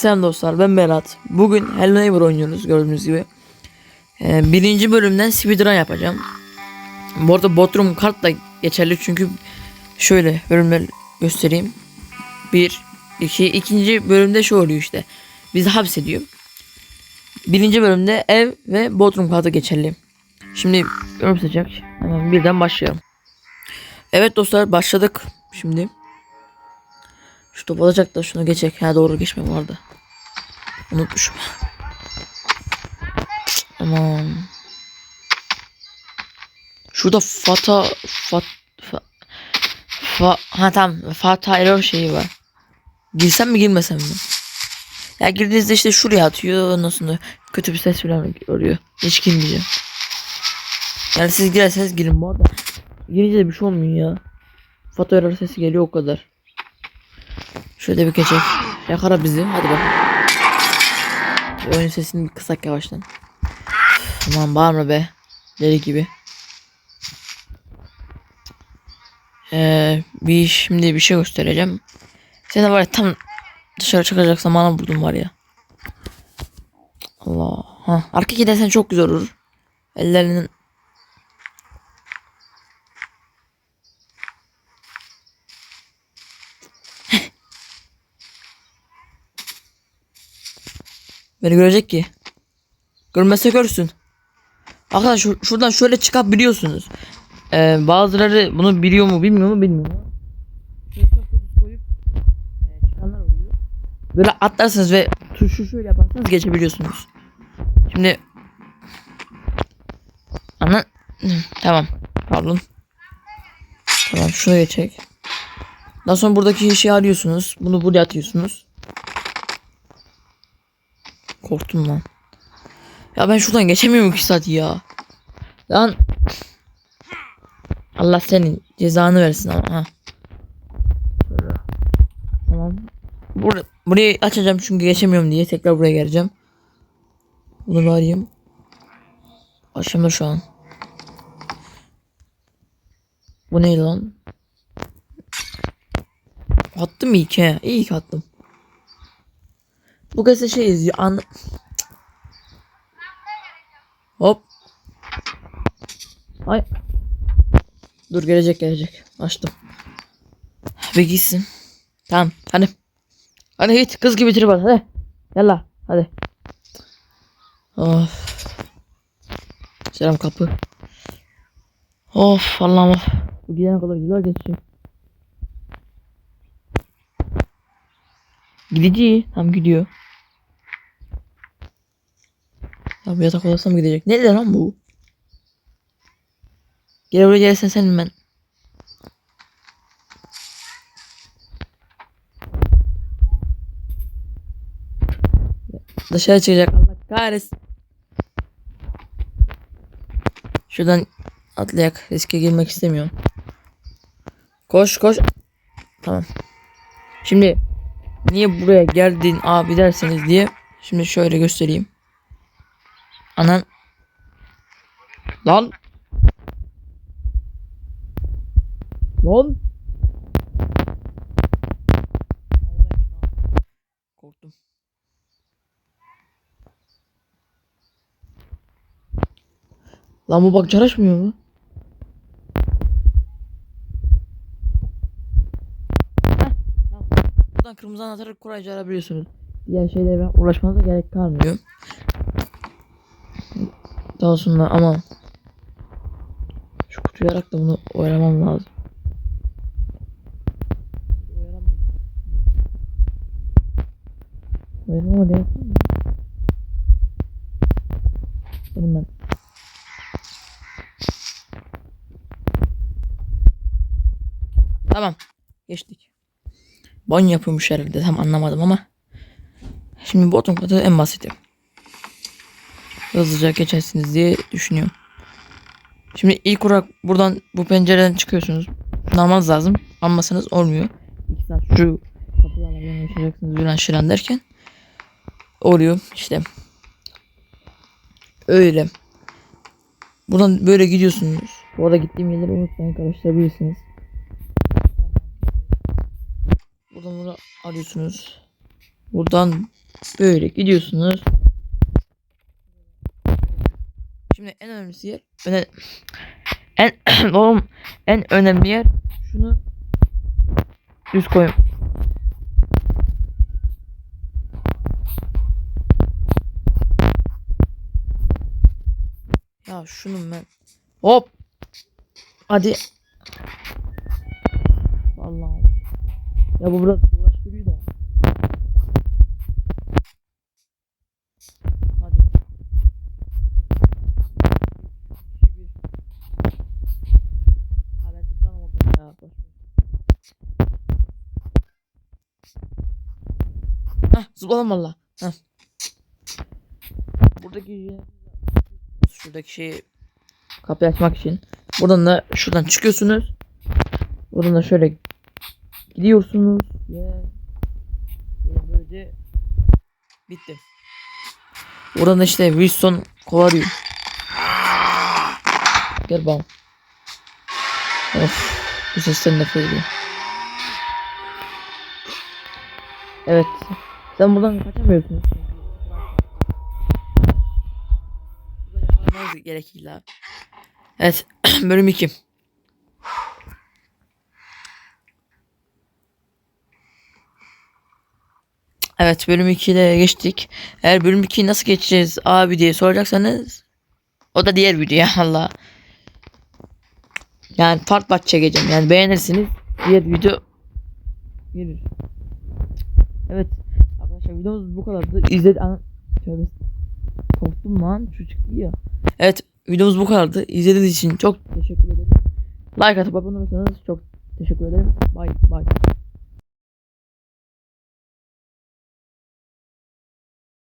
Selam dostlar ben Berat. Bugün Hello Neighbor oynuyoruz gördüğünüz gibi. Ee, birinci bölümden speedrun yapacağım. Bu arada Bodrum kart da geçerli çünkü şöyle bölümler göstereyim. Bir, iki, ikinci bölümde şu oluyor işte. Bizi hapsediyor. Birinci bölümde ev ve Bodrum kartı geçerli. Şimdi bölüm sıcak. Hemen birden başlayalım. Evet dostlar başladık. Şimdi şu top olacak da şunu geçecek. Ha doğru geçme vardı. Unutmuşum. Aman. Şurada fata fat fa, fa ha tamam fata error şeyi var. Girsem mi girmesem mi? Ya girdiğinizde işte şuraya atıyor ondan kötü bir ses falan oluyor. Hiç girmeyeceğim. Yani siz girerseniz girin bu arada. Girince de bir şey olmuyor ya. Fata error sesi geliyor o kadar. Şöyle bir geçecek. Yakara bizi. Hadi bak. Oyun sesini bir kısak yavaştan. Aman bağırma be. Deli gibi. Ee, bir şimdi bir şey göstereceğim. Sen var ya tam dışarı çıkacak zamana vurdum var ya. Allah. Ha, arka gidersen çok güzel olur. Ellerinin Beni görecek ki. Görmezse görsün. Arkadaşlar şu- şuradan şöyle çıkabiliyorsunuz. Ee, bazıları bunu biliyor mu bilmiyor mu bilmiyorum. Böyle atlarsınız ve tuşu şöyle yaparsanız geçebiliyorsunuz. Şimdi Ana tamam pardon. Tamam şunu geçecek. Daha sonra buradaki işi arıyorsunuz. Bunu buraya atıyorsunuz. Korktum lan. Ya ben şuradan geçemiyorum ki saat ya. Lan. Allah senin cezanı versin ama ha. Tamam. Bur burayı açacağım çünkü geçemiyorum diye tekrar buraya geleceğim. Bunu arayayım. Açamıyor şu an. Bu ne lan? Attım iyi ki. İyi ki attım. Bu gazete şey izliyor. An Hop. Ay. Dur gelecek gelecek. Açtım. Bir gitsin. Tamam hadi. Hadi git kız gibi trip at hadi. Yalla hadi. Of. Selam kapı. Of Allah'ım of. Bu gidene kadar yıllar geçecek. Gidici. Tam gidiyor. Ya bu yatak odasına mı gidecek? Ne lan bu? Gel buraya gelsen senin ben. Dışarı çıkacak Allah kahretsin. Şuradan atlayak. Riske girmek istemiyorum. Koş koş. Tamam. Şimdi niye buraya geldin abi derseniz diye şimdi şöyle göstereyim. Anan. Lan. Lan. Korktum. Lan bu bak çalışmıyor mu? Buradan kırmızı anahtarı kolayca arabiliyorsunuz. Diğer şeylere uğraşmanıza gerek kalmıyor. Daha sonra ama şu kutuyu da bunu oyalamam lazım. Oyalama gerek var mı? Benim ben. Tamam. Geçtik. Banyo yapıyormuş herhalde tam anlamadım ama. Şimdi bottom katı en basiti hızlıca geçersiniz diye düşünüyorum. Şimdi ilk olarak buradan bu pencereden çıkıyorsunuz. Almanız lazım. Almasanız olmuyor. 2 saat şu kapılarla yaşayacaksınız falan şiran derken oluyor işte. Öyle. Buradan böyle gidiyorsunuz. Bu arada gittiğim yerleri unutmayın karıştırabilirsiniz. Buradan bunu arıyorsunuz. Buradan böyle gidiyorsunuz. Şimdi en önemlisi yer öne, en oğlum en önemli yer şunu düz koyun. Ya şunu ben hop hadi Vallahi ya bu biraz uğraştırıyor da hadi İki, bir. Ha, ben zıplamam oradan ya, boş ver. Hah zıpladım valla. Buradaki şuradaki şeyi kapıyı açmak için. Buradan da şuradan çıkıyorsunuz. Buradan da şöyle gidiyorsunuz ve böyle böylece bitti. Buradan da işte Wilson kovalıyor. Gel bakalım. Of. Bu sesten nefret ediyorum. Evet. Sen buradan kaçamıyorsun. Burada yakalanmanız gerekir la. Evet. Bölüm 2. Evet bölüm 2'de geçtik. Eğer bölüm 2'yi nasıl geçeceğiz abi diye soracaksanız o da diğer video ya Allah. Yani part part çekeceğim. Yani beğenirsiniz. Diğer video gelir. Evet. Arkadaşlar videomuz bu kadardı. İzledi an Tövbe. Korktum lan. Şu çıktı ya. Evet. Videomuz bu kadardı. İzlediğiniz için çok teşekkür ederim. Like atıp abone olursanız çok teşekkür ederim. Bye bye.